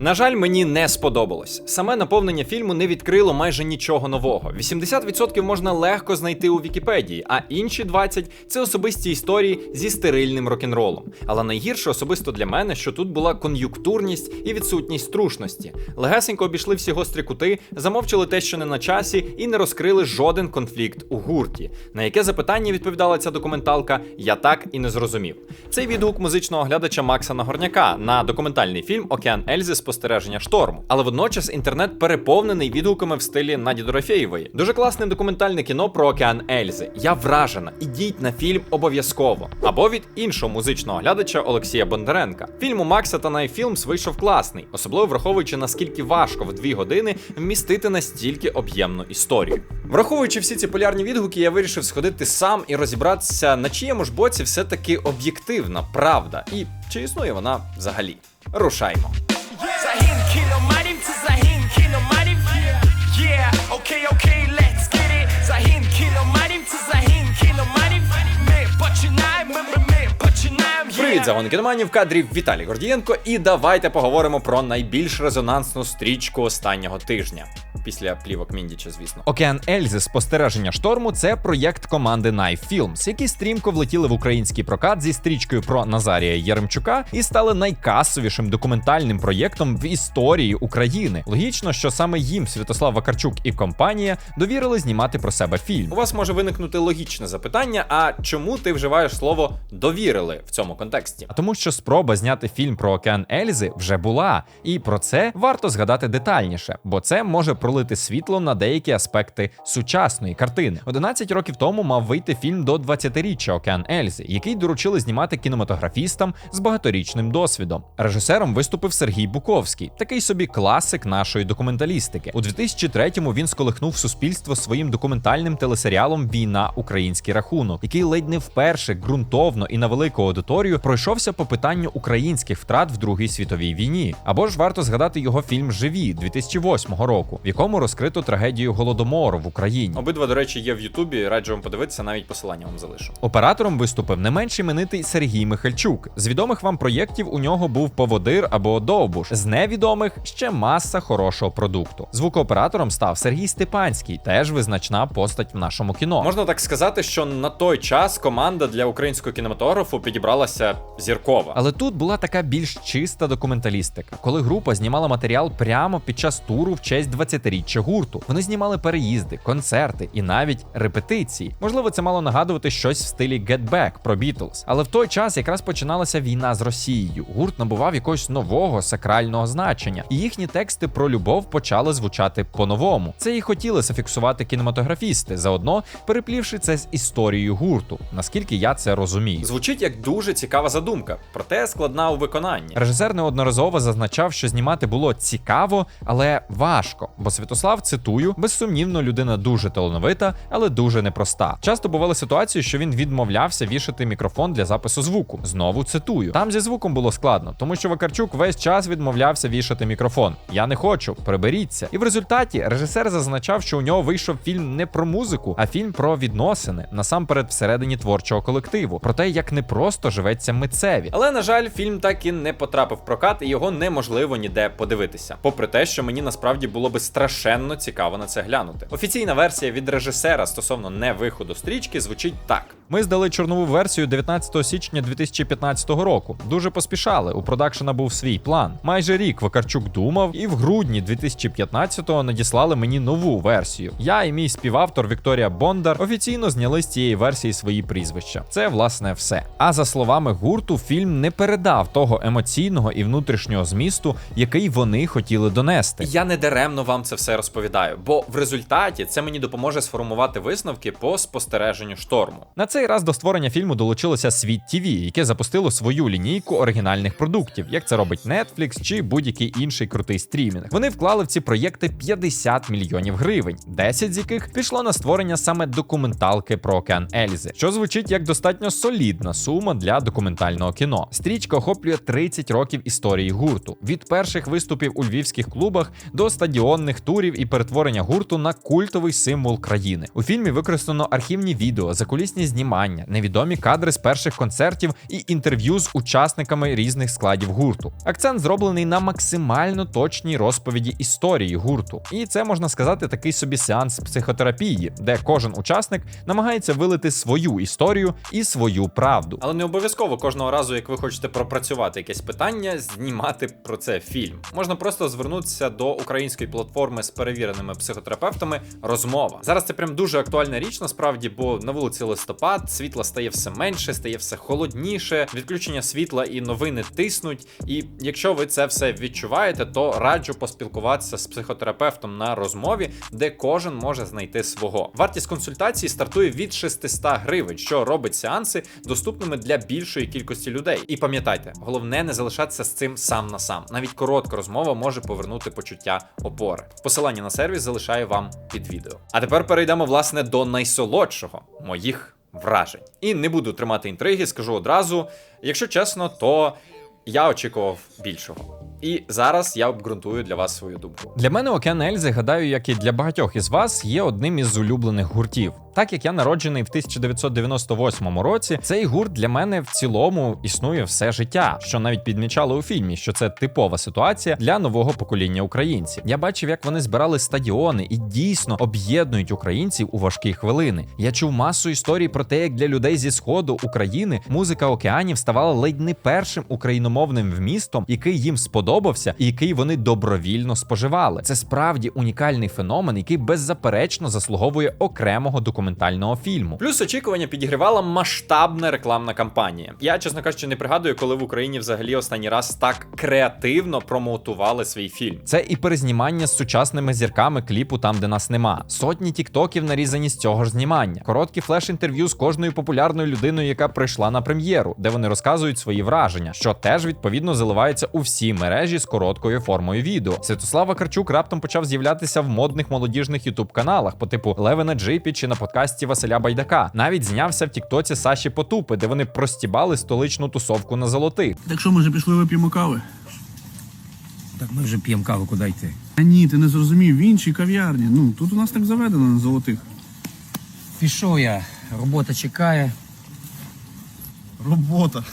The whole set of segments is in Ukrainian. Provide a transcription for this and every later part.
На жаль, мені не сподобалось. Саме наповнення фільму не відкрило майже нічого нового. 80% можна легко знайти у Вікіпедії, а інші 20% – це особисті історії зі стерильним рок-н-ролом. Але найгірше особисто для мене, що тут була кон'юнктурність і відсутність струшності. Легесенько обійшли всі гострі кути, замовчали те, що не на часі, і не розкрили жоден конфлікт у гурті. На яке запитання відповідала ця документалка, я так і не зрозумів. Цей відгук музичного глядача Макса Нагорняка на документальний фільм Океан Ельзи спостереження шторму. Але водночас інтернет переповнений відгуками в стилі Наді Дорофєєвої. Дуже класне документальне кіно про Океан Ельзи. Я вражена. Ідіть на фільм обов'язково. Або від іншого музичного глядача Олексія Бондаренка. Фільм у Макса та Найфілмс вийшов класний, особливо враховуючи наскільки важко в дві години вмістити настільки об'ємну історію. Враховуючи всі ці полярні відгуки, я вирішив сходити сам і розібратися, на чиєму ж боці все-таки об'єктивна правда, і чи існує вона взагалі. Рушаймо. Sahin I hit kill on my Привіт, загон кіноманів, в кадрі Віталій Гордієнко, і давайте поговоримо про найбільш резонансну стрічку останнього тижня. Після плівок Міндіча, звісно. Океан Ельзи спостереження шторму це проєкт команди Knife Films, які стрімко влетіли в український прокат зі стрічкою про Назарія Єремчука і стали найкасовішим документальним проєктом в історії України. Логічно, що саме їм Святослав Вакарчук і компанія довірили знімати про себе фільм. У вас може виникнути логічне запитання: а чому ти вживаєш слово довірили в цьому контексті? А тому, що спроба зняти фільм про океан Ельзи вже була, і про це варто згадати детальніше, бо це може пролити світло на деякі аспекти сучасної картини. 11 років тому мав вийти фільм до 20-річчя Океан Ельзи, який доручили знімати кінематографістам з багаторічним досвідом. Режисером виступив Сергій Буковський, такий собі класик нашої документалістики. У 2003-му він сколихнув суспільство своїм документальним телесеріалом Війна український рахунок, який ледь не вперше ґрунтовно і на велику аудиторію пройшовся по питанню українських втрат в Другій світовій війні. Або ж варто згадати його фільм Живі 2008 року, в якому розкрито трагедію голодомору в Україні. Обидва, до речі, є в Ютубі. Раджу вам подивитися, навіть посилання вам залишу. Оператором виступив не менш іменитий Сергій Михальчук. З відомих вам проєктів у нього був Поводир або Довбуш. З невідомих ще маса хорошого продукту. Звукооператором став Сергій Степанський, теж визначна постать в нашому кіно. Можна так сказати, що на той час команда для українського кінематографу підібралася зіркова. Але тут була така більш чиста документалістика, коли група знімала матеріал прямо під час туру в честь 20-річчя гурту. Вони знімали переїзди, концерти і навіть репетиції. Можливо, це мало нагадувати щось в стилі Get Back про Beatles. Але в той час якраз починалася війна з Росією. Гурт набував якогось нового сакрального значення, і їхні тексти про любов почали звучати по-новому. Це і хотіли зафіксувати кінематографісти, заодно переплівши це з історією гурту. Наскільки я це розумію, звучить як дуже цікава задумка, проте складна у виконанні. Режисер неодноразово зазначав, що знімати було цікаво, але важко. Бо Святослав цитую, безсумнівно, людина дуже талановита, але дуже непроста. Часто бували ситуації, що він відмовлявся вішати мікрофон для запису звуку. Знову цитую. Там зі звуком було складно, тому що Вакарчук весь час відмовлявся вішати мікрофон. Я не хочу, приберіться. І в результаті режисер зазначав, що у нього вийшов фільм не про музику, а фільм про відносини, насамперед всередині творчого колективу, про те, як не просто живеться митцеві. Але на жаль, фільм так і не потрапив в прокат, і його неможливо ніде подивитися. Попри те, що мені насправді було би страшенно цікаво на це глянути. Офіційна версія від режисера стосовно не виходу стрічки звучить так: ми здали чорнову версію 19 січня 2015 року. Дуже поспішали. У продакшена був свій план. Майже рік Вакарчук думав, і в грудні 2015-го надіслали мені нову версію. Я і мій співавтор Вікторія Бондар офіційно зняли з цієї версії свої прізвища. Це власне все. А за словами гурту, фільм не передав того емоційного і внутрішнього змісту, який вони хотіли донести. Я не даремно вам це все розповідаю, бо в результаті це мені допоможе сформувати висновки по спостереженню шторму. На цей раз до створення фільму долучилося Світ ТВ, яке запустило свою лінійку оригінальних продуктів, як це робить Netflix чи будь-який інший крутий стрімінг. Вони вклали в ці проєкти 50 мільйонів гривень, 10 з яких пішло на створення саме документалки про океан Ельзи, що звучить як достатньо солідна сума для документального кіно. Стрічка охоплює 30 років історії гурту від перших виступів у львівських клубах до стадіонних турів і перетворення гурту на культовий символ країни. У фільмі використано архівні відео, закулісні знімання знімання, невідомі кадри з перших концертів і інтерв'ю з учасниками різних складів гурту. Акцент зроблений на максимально точній розповіді історії гурту. І це можна сказати такий собі сеанс психотерапії, де кожен учасник намагається вилити свою історію і свою правду. Але не обов'язково кожного разу, як ви хочете пропрацювати якесь питання, знімати про це фільм. Можна просто звернутися до української платформи з перевіреними психотерапевтами. Розмова зараз це прям дуже актуальна річ, насправді, бо на вулиці листопад світла стає все менше, стає все холодніше. Відключення світла і новини тиснуть. І якщо ви це все відчуваєте, то раджу поспілкуватися з психотерапевтом на розмові, де кожен може знайти свого. Вартість консультації стартує від 600 гривень, що робить сеанси доступними для більшої кількості людей. І пам'ятайте, головне не залишатися з цим сам на сам. Навіть коротка розмова може повернути почуття опори. Посилання на сервіс залишаю вам під відео. А тепер перейдемо власне до найсолодшого моїх вражень. І не буду тримати інтриги, скажу одразу. Якщо чесно, то я очікував більшого. І зараз я обґрунтую для вас свою думку. Для мене Океан Ельзи, гадаю, як і для багатьох із вас, є одним із улюблених гуртів. Так як я народжений в 1998 році, цей гурт для мене в цілому існує все життя, що навіть підмічали у фільмі, що це типова ситуація для нового покоління українців. Я бачив, як вони збирали стадіони і дійсно об'єднують українців у важкі хвилини. Я чув масу історій про те, як для людей зі сходу України музика океанів ставала ледь не першим україномовним вмістом, який їм сподобався, і який вони добровільно споживали. Це справді унікальний феномен, який беззаперечно заслуговує окремого документального фільму. Плюс очікування підігрівала масштабна рекламна кампанія. Я, чесно кажучи, не пригадую, коли в Україні взагалі останній раз так креативно промоутували свій фільм. Це і перезнімання з сучасними зірками кліпу там, де нас нема. Сотні тіктоків нарізані з цього ж знімання. Короткі флеш-інтерв'ю з кожною популярною людиною, яка прийшла на прем'єру, де вони розказують свої враження, що теж відповідно заливається у всі мережі з короткою формою відео. Святослав Вакарчук раптом почав з'являтися в модних молодіжних ютуб каналах по типу Леви на джипі чи на подкасті Василя Байдака. Навіть знявся в Тіктоці Саші Потупи, де вони простібали столичну тусовку на золотих. Так що, може, пішли вип'ємо кави? Так ми вже п'ємо каву, куди йти? А ні, ти не зрозумів, в іншій кав'ярні. Ну, тут у нас так заведено на золотих. Пішов я, робота чекає. Робота.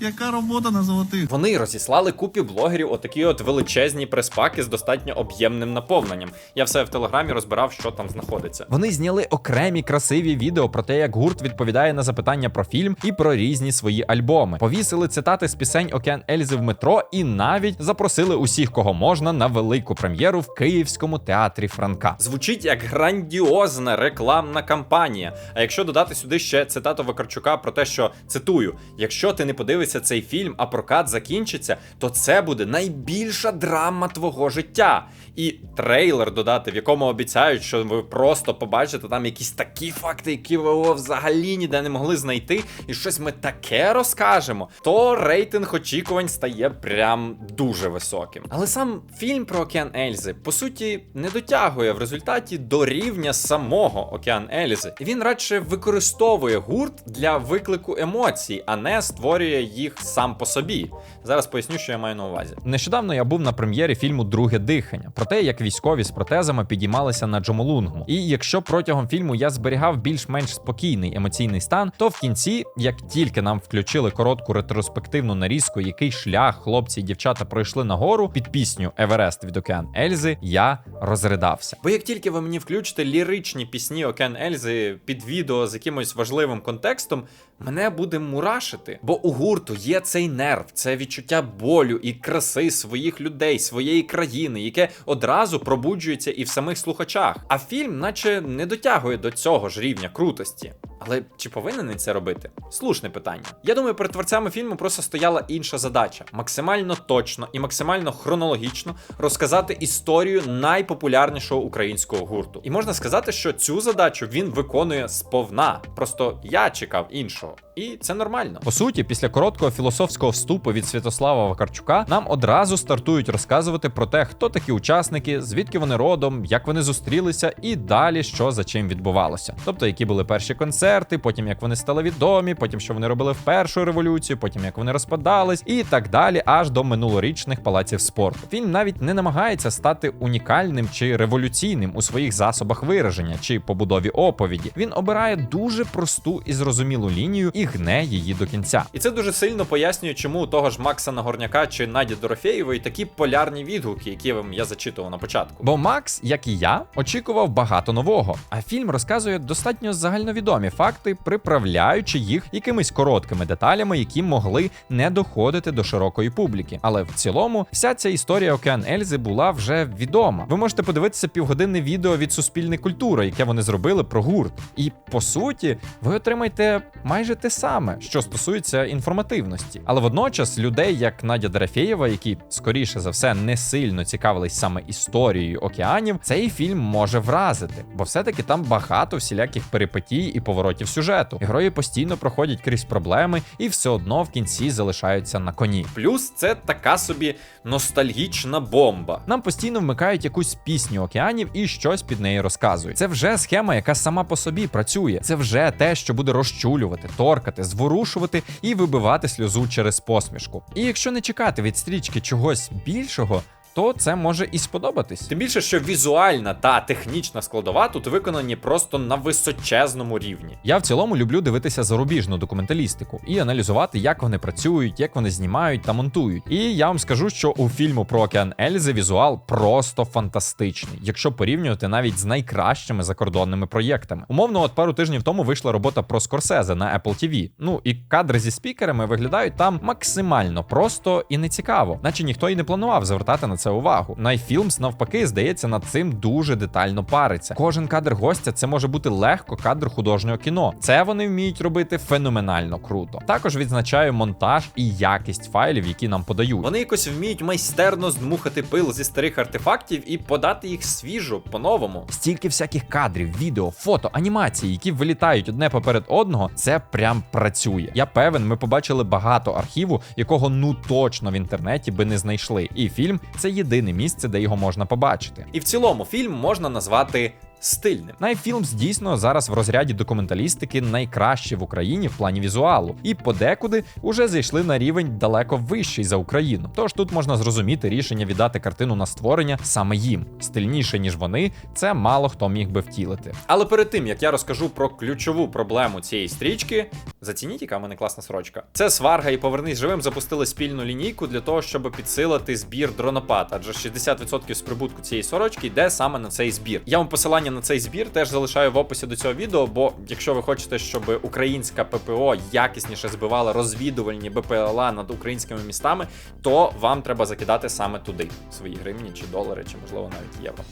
Яка робота на золотих? Вони розіслали купі блогерів отакі от величезні преспаки з достатньо об'ємним наповненням. Я все в телеграмі розбирав, що там знаходиться. Вони зняли окремі красиві відео про те, як гурт відповідає на запитання про фільм і про різні свої альбоми. Повісили цитати з пісень Океан Ельзи в метро і навіть запросили усіх, кого можна, на велику прем'єру в Київському театрі Франка. Звучить як грандіозна рекламна кампанія. А якщо додати сюди ще цитату Вакарчука про те, що цитую: якщо ти не подивишся цей фільм, а прокат закінчиться, то це буде найбільша драма твого життя. І трейлер додати, в якому обіцяють, що ви просто побачите там якісь такі факти, які ви взагалі ніде не могли знайти, і щось ми таке розкажемо, то рейтинг очікувань стає прям дуже високим. Але сам фільм про Океан Ельзи по суті не дотягує в результаті до рівня самого Океан Ельзи. Він радше використовує гурт для виклику емоцій, а не створює їх сам по собі. Зараз поясню, що я маю на увазі. Нещодавно я був на прем'єрі фільму Друге дихання про те, як військові з протезами підіймалися на Джомолунгму. І якщо протягом фільму я зберігав більш-менш спокійний емоційний стан, то в кінці, як тільки нам включили коротку ретроспективну нарізку, який шлях хлопці і дівчата пройшли нагору під пісню Еверест від Океан Ельзи, я розридався. Бо як тільки ви мені включите ліричні пісні Океан Ельзи під відео з якимось важливим контекстом, мене буде мурашити. Бо у гурту є цей нерв, це відчуття болю і краси своїх людей, своєї країни, яке одразу пробуджується і в самих слухачах. А фільм, наче не дотягує до цього ж рівня крутості. Але чи повинен він це робити? Слушне питання. Я думаю, перед творцями фільму просто стояла інша задача: максимально точно і максимально хронологічно розказати історію найпопулярнішого українського гурту. І можна сказати, що цю задачу він виконує сповна. Просто я чекав іншого. そう。І це нормально. По суті, після короткого філософського вступу від Святослава Вакарчука нам одразу стартують розказувати про те, хто такі учасники, звідки вони родом, як вони зустрілися, і далі що за чим відбувалося. Тобто, які були перші концерти, потім як вони стали відомі, потім що вони робили в першу революцію, потім як вони розпадались, і так далі, аж до минулорічних палаців спорту. Фільм навіть не намагається стати унікальним чи революційним у своїх засобах вираження чи побудові оповіді. Він обирає дуже просту і зрозумілу лінію і гне її до кінця. І це дуже сильно пояснює, чому у того ж Макса Нагорняка чи Наді Дорофєєвої такі полярні відгуки, які вам я зачитував на початку. Бо Макс, як і я, очікував багато нового. А фільм розказує достатньо загальновідомі факти, приправляючи їх якимись короткими деталями, які могли не доходити до широкої публіки. Але в цілому, вся ця історія Океан Ельзи була вже відома. Ви можете подивитися півгодинне відео від Суспільне культура, яке вони зробили про гурт. І по суті, ви отримаєте майже те саме, що стосується інформативності. Але водночас людей, як Надя Дорофєєва, які скоріше за все не сильно цікавились саме історією океанів, цей фільм може вразити, бо все-таки там багато всіляких перипетій і поворотів сюжету. Герої постійно проходять крізь проблеми і все одно в кінці залишаються на коні. Плюс це така собі ностальгічна бомба. Нам постійно вмикають якусь пісню океанів і щось під неї розказують. Це вже схема, яка сама по собі працює. Це вже те, що буде розчулювати, торкати, зворушувати і вибивати сльозу через посмішку. І якщо не чекати від стрічки чогось більшого. То це може і сподобатись. Тим більше, що візуальна та технічна складова тут виконані просто на височезному рівні. Я в цілому люблю дивитися зарубіжну документалістику і аналізувати, як вони працюють, як вони знімають та монтують. І я вам скажу, що у фільму про океан Ельзи візуал просто фантастичний, якщо порівнювати навіть з найкращими закордонними проєктами. Умовно, от пару тижнів тому вийшла робота про Скорсезе на Apple TV. Ну і кадри зі спікерами виглядають там максимально просто і нецікаво, наче ніхто і не планував звертати на це увагу. Найфілмс навпаки здається над цим дуже детально париться. Кожен кадр гостя це може бути легко кадр художнього кіно. Це вони вміють робити феноменально круто. Також відзначаю монтаж і якість файлів, які нам подають. Вони якось вміють майстерно здмухати пил зі старих артефактів і подати їх свіжо по-новому. Стільки всяких кадрів, відео, фото, анімації, які вилітають одне поперед одного, це прям працює. Я певен, ми побачили багато архіву, якого ну точно в інтернеті би не знайшли. І фільм це єдине місце, де його можна побачити. І в цілому фільм можна назвати. Стильним Найфілмс дійсно зараз в розряді документалістики найкраще в Україні в плані візуалу, і подекуди уже зайшли на рівень далеко вищий за Україну. Тож тут можна зрозуміти рішення віддати картину на створення саме їм. Стильніше ніж вони, це мало хто міг би втілити. Але перед тим як я розкажу про ключову проблему цієї стрічки, зацініть, яка в мене класна сорочка. Це сварга і повернись живим запустили спільну лінійку для того, щоб підсилити збір дронопад, адже 60% з прибутку цієї сорочки йде саме на цей збір. Я вам посилання на цей збір теж залишаю в описі до цього відео, бо якщо ви хочете, щоб українська ППО якісніше збивала розвідувальні БПЛА над українськими містами, то вам треба закидати саме туди свої гривні чи долари, чи можливо навіть євро.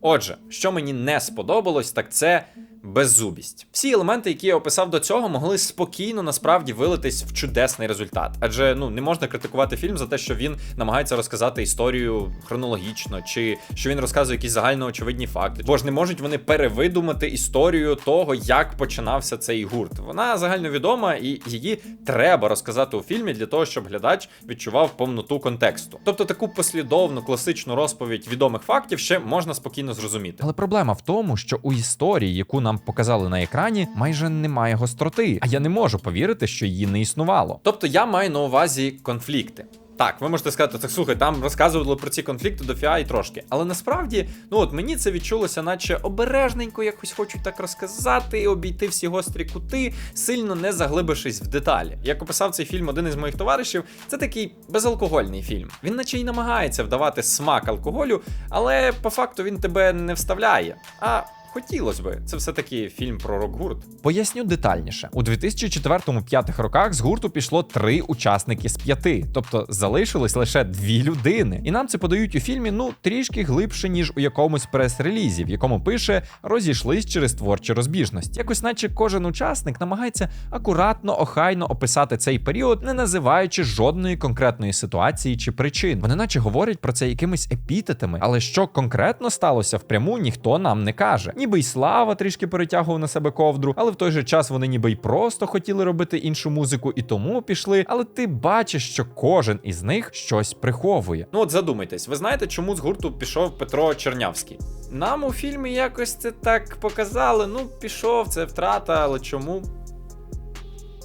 Отже, що мені не сподобалось, так це беззубість. Всі елементи, які я описав до цього, могли спокійно насправді вилитись в чудесний результат. Адже ну не можна критикувати фільм за те, що він намагається розказати історію хронологічно, чи що він розказує якісь загальноочевидні факти. Бо ж не можуть вони перевидумати історію того, як починався цей гурт. Вона загальновідома, і її треба розказати у фільмі для того, щоб глядач відчував повноту контексту. Тобто таку послідовну класичну розповідь відомих фактів ще можна спокійно зрозуміти. Але проблема в тому, що у історії, яку нам показали на екрані, майже немає гостроти. А я не можу повірити, що її не існувало. Тобто я маю на увазі конфлікти. Так, ви можете сказати, так слухай, там розказували про ці конфлікти до фіа і трошки. Але насправді, ну от мені це відчулося, наче обережненько якось хочуть так розказати і обійти всі гострі кути, сильно не заглибившись в деталі. Як описав цей фільм один із моїх товаришів, це такий безалкогольний фільм. Він наче й намагається вдавати смак алкоголю, але по факту він тебе не вставляє. А Хотілося би, це все-таки фільм про рок-гурт. Поясню детальніше. У 2004-2005 роках з гурту пішло три учасники з п'яти, тобто залишилось лише дві людини. І нам це подають у фільмі ну трішки глибше, ніж у якомусь прес-релізі, в якому пише розійшлись через творчі розбіжності. Якось, наче кожен учасник намагається акуратно, охайно описати цей період, не називаючи жодної конкретної ситуації чи причин. Вони наче говорять про це якимись епітетами, але що конкретно сталося впряму, ніхто нам не каже. Ні Ніби й слава трішки перетягував на себе ковдру, але в той же час вони ніби й просто хотіли робити іншу музику і тому пішли. Але ти бачиш, що кожен із них щось приховує. Ну от задумайтесь, ви знаєте, чому з гурту пішов Петро Чернявський? Нам у фільмі якось це так показали. Ну, пішов, це втрата, але чому?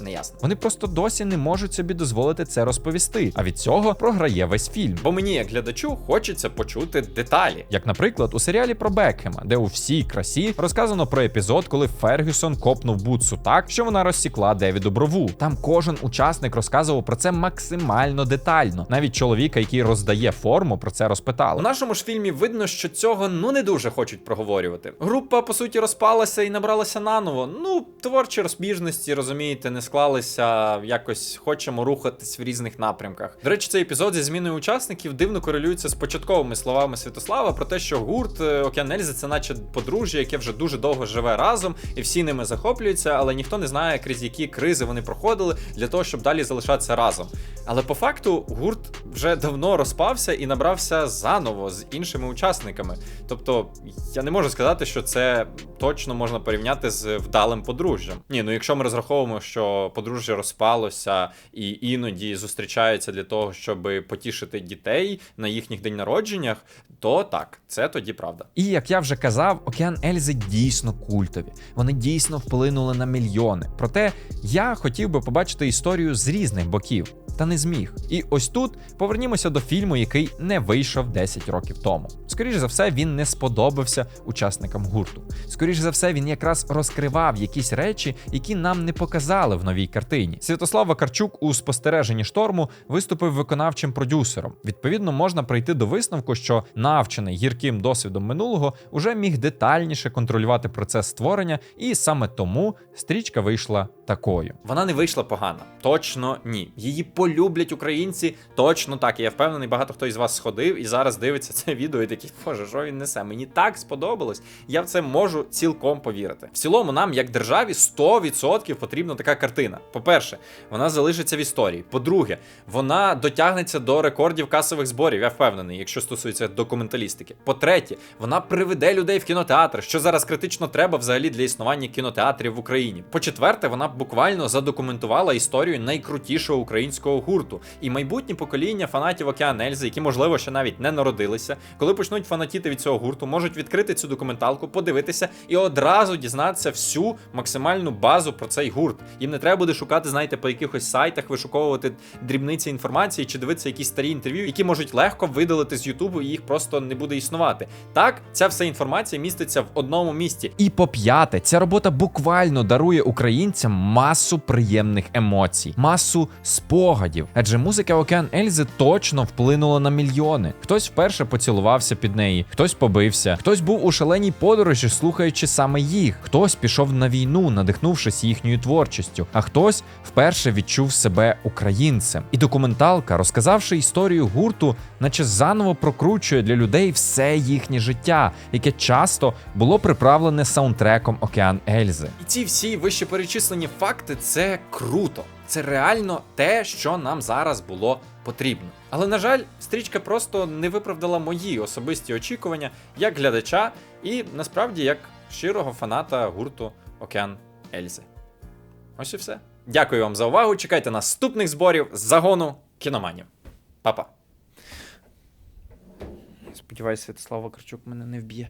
Неясно. Вони просто досі не можуть собі дозволити це розповісти. А від цього програє весь фільм. Бо мені, як глядачу, хочеться почути деталі. Як, наприклад, у серіалі про Бекхема, де у всій красі розказано про епізод, коли Фергюсон копнув Бутсу так, що вона розсікла Девіду брову. Там кожен учасник розказував про це максимально детально. Навіть чоловіка, який роздає форму, про це розпитали. У нашому ж фільмі видно, що цього ну не дуже хочуть проговорювати. Група по суті розпалася і набралася наново. Ну, творчі розбіжності, розумієте, не склалися. Якось хочемо рухатись в різних напрямках. До речі, цей епізод зі зміною учасників дивно корелюється з початковими словами Святослава про те, що гурт е, Океан Ельзи це наче подружжя, яке вже дуже довго живе разом, і всі ними захоплюються, але ніхто не знає, крізь які кризи вони проходили для того, щоб далі залишатися разом. Але по факту гурт вже давно розпався і набрався заново з іншими учасниками. Тобто я не можу сказати, що це точно можна порівняти з вдалим подружжям. Ні, ну якщо ми розраховуємо, що подружжя розпалося і іноді зустрічаються для того, щоб потішити дітей на їхніх день народженнях, то так, це тоді правда. І як я вже казав, Океан Ельзи дійсно культові. Вони дійсно вплинули на мільйони. Проте я хотів би побачити історію з різних боків. Та не зміг. І ось тут повернімося до фільму, який не вийшов 10 років тому. Скоріше за все, він не сподобався учасникам гурту. Скоріше за все, він якраз розкривав якісь речі, які нам не показали в новій картині. Святослав Вакарчук у спостереженні шторму виступив виконавчим продюсером. Відповідно, можна прийти до висновку, що навчений гірким досвідом минулого уже міг детальніше контролювати процес створення, і саме тому стрічка вийшла такою. Вона не вийшла погано. Точно ні. Її полюблять українці. Точно так. І я впевнений, багато хто із вас сходив і зараз дивиться це відео і такий, боже, що він несе? Мені так сподобалось. Я в це можу цілком повірити. В цілому, нам, як державі, 100% потрібна така картина. По-перше, вона залишиться в історії. По-друге, вона дотягнеться до рекордів касових зборів. Я впевнений, якщо стосується документалістики. По-третє, вона приведе людей в кінотеатр, що зараз критично треба взагалі для існування кінотеатрів в Україні. По-четверте, вона буквально задокументувала історію найкрутішого українського гурту. І майбутні покоління фанатів Океан Ельзи, які, можливо, ще навіть не народилися, коли почнуть фанатіти від цього гурту, можуть відкрити цю документалку, подивитися і одразу дізнатися всю максимальну базу про цей гурт. Їм не треба буде шукати, знаєте, по якихось сайтах, вишуковувати дрібниці інформації чи дивитися якісь старі інтерв'ю, які можуть легко видалити з Ютубу, і їх просто не буде існувати. Так, ця вся інформація міститься в одному місці. І по п'яте, ця робота буквально дарує українцям масу приємних емоцій, масу спогадів. Адже музика Океан Ельзи точно вплинула на мільйони. Хтось вперше поцілувався під неї, хтось побився, хтось був у шаленій подорожі, слухаючи саме їх, хтось пішов на війну, надихнувшись їхньою творчістю, а хтось вперше відчув себе українцем. І документалка, розказавши історію гурту, наче заново прокручує для людей все їхнє життя, яке часто було приправлене саундтреком Океан Ельзи. І ці всі вище перечислені факти це круто. Це реально те, що нам зараз було потрібно. Але на жаль, стрічка просто не виправдала мої особисті очікування як глядача і насправді як щирого фаната гурту Океан Ельзи. Ось і все. Дякую вам за увагу. Чекайте наступних зборів з загону кіноманів. Па-па. Сподіваюсь, Святослав Вакарчук мене не вб'є.